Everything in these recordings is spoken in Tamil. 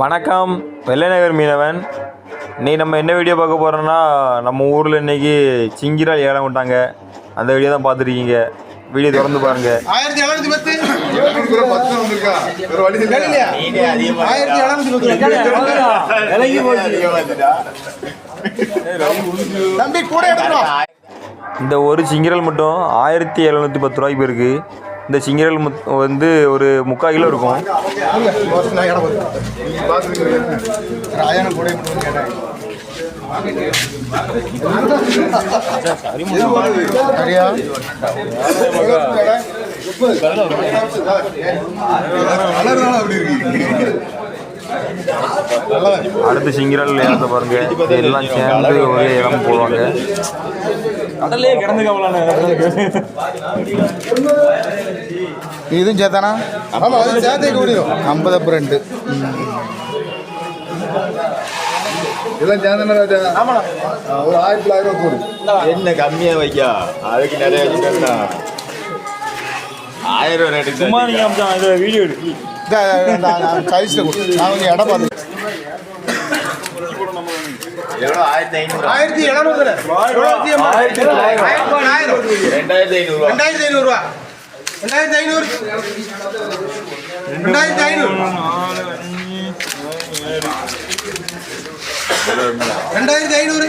வணக்கம். வெள்ளைநகர் மீனவன். இன்னைக்கு நம்ம என்ன வீடியோ பார்க்க போகிறோம்னா நம்ம ஊரில் இன்னைக்கு சிங்கிரால் ஏலம் விட்டாங்க. அந்த வீடியோ தான் பார்த்துருக்கீங்க. வீடியோ திறந்து பாருங்க. இந்த ஒரு சிங்கிரல் மட்டும் ஆயிரத்தி எழுநூற்றி பத்து ரூபாய்க்கு போயிருக்கு இந்த சிங்கிரல் முத்- வந்து ஒரு முக்கால் கிலோ இருக்கும். சரியா? கலர்னால அப்படி இருக்கு அடுத்து சிங்கிரல் ஏலத்தை பாருங்க. எல்லாம் சேர்ந்து ஒரே இடம் போடுவாங்க. இதுவும் சேர்த்தானா? ஆமா அது சேர்த்தே கூடியும். ஐம்பது அப்புறம் ரெண்டு. இதெல்லாம் சேர்ந்தன ராஜா. ஒரு ஆயிரத்தி தொள்ளாயிரம் ரூபா போடு என்ன கம்மியா வைக்கா? அதுக்கு நிறைய வச்சுட்டா ஆயிரம் ரேட்டு சும்மா நீங்க வீடியோ சைஸில் கொடு. நான் கொஞ்சம் இடம் பார்த்து ஆயிரத்தி எழுநூறு ரெண்டாயிரத்தி ஐநூறு ரெண்டாயிரத்தி ஐநூறுரூவா ரெண்டாயிரத்தி ஐநூறு. ரெண்டாயிரத்தி ஐநூறு. ரெண்டாயிரத்தி ஐநூறு.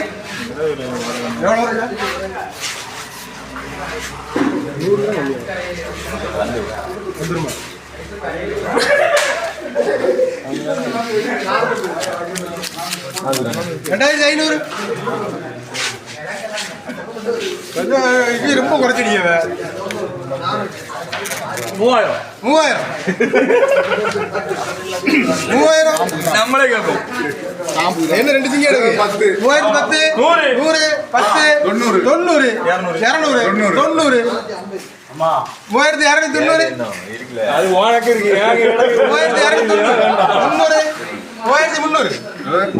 எவ்வளோ ரெண்டாயிரத்தி ஐநூறு கொஞ்சம் இது ரொம்ப குறைச்சிட்டீங்க மூவாயிரம் மூவாயிரம் மூவாயிரம் நம்மளே கேட்போம் என்ன ரெண்டு திங்க எடுக்கு பத்து. மூவாயிரத்தி பத்து நூறு. நூறு பத்து தொண்ணூறு. தொண்ணூறு இரநூறு தொண்ணூறு. தொண்ணூறு மூவாயிரத்தி இரநூத்தி தொண்ணூறு. அது உனக்கு இருக்கு மூவாயிரத்தி இரநூத்தி தொண்ணூறு. முந்நூறு.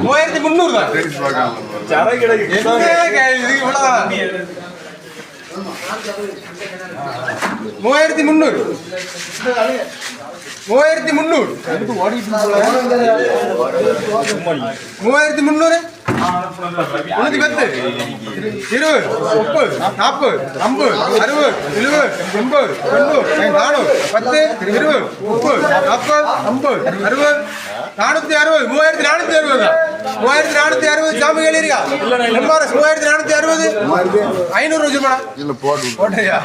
மூவாயிரத்தி முந்நூறு. தான். மூவாயிரத்தி முந்நூறு. மூவாயிரத்தி முந்நூறு. மூவாயிரத்தி முந்நூறு. முன்னூத்தி பத்து. இருபது முப்பது நாற்பது ஐம்பது அறுபது எழுபது எண்பது தொண்ணூறு நானூறு பத்து இருபது முப்பது நாற்பது ஐம்பது அறுபது நானூத்தி அறுபது மூவாயிரத்தி நானூத்தி அறுபது? மூவாயிரத்தி நானூத்தி அறுபது சாமி கேளிருக்கா எம்ஆர்எஸ் மூவாயிரத்தி நானூத்தி அறுபது? ஐநூறு இல்ல போட்டு போட்டையா?